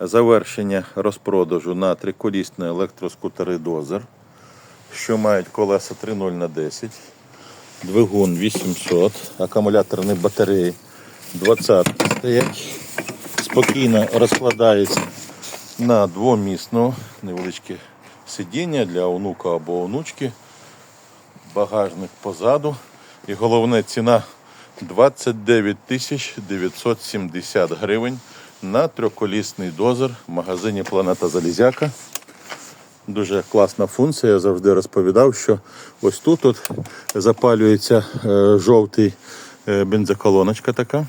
завершення розпродажу на триколісні електроскутери Дозер, що мають колеса 3.0 на 10, двигун 800, акумуляторні батареї 20 стоять. Спокійно розкладається на двомісну невеличке сидіння для онука або онучки, багажник позаду. І головне ціна 29 970 гривень на трьохколісний дозер в магазині Планета Залізяка. Дуже класна функція. Я завжди розповідав, що ось тут от запалюється е, жовтий е, бензоколоночка така,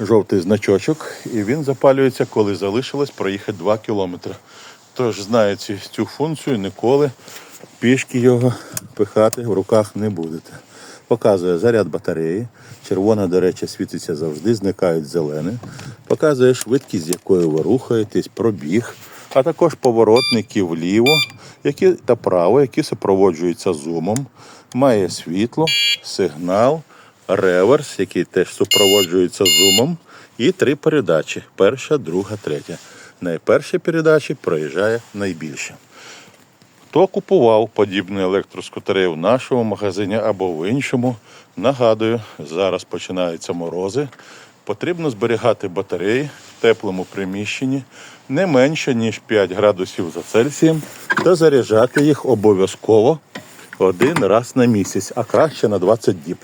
жовтий значочок, і він запалюється, коли залишилось проїхати 2 кілометри. Тож, знаючи цю функцію, ніколи пішки його пихати в руках не будете. Показує заряд батареї. Червона, до речі, світиться завжди, зникають зелені. Показує швидкість, з якою ви рухаєтесь, пробіг, а також поворотники вліво які, та право, які супроводжуються зумом. Має світло, сигнал, реверс, який теж супроводжується зумом, і три передачі: перша, друга, третя. Найперші передачі проїжджає найбільше. Хто купував подібні електроскутери в нашому магазині або в іншому, нагадую, зараз починаються морози. Потрібно зберігати батареї в теплому приміщенні не менше, ніж 5 градусів за Цельсієм, та заряджати їх обов'язково один раз на місяць, а краще на 20 діб.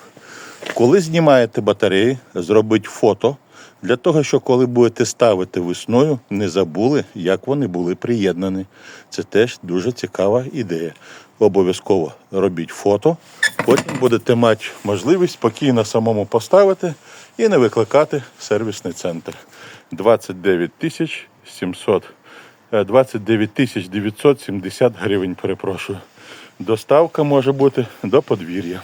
Коли знімаєте батареї, зробіть фото для того, щоб коли будете ставити весною, не забули, як вони були приєднані. Це теж дуже цікава ідея. Обов'язково робіть фото, потім будете мати можливість спокійно самому поставити і не викликати сервісний центр. 29 тисяч 700, е, 29 тисяч 970 гривень, перепрошую. Доставка може бути до подвір'я.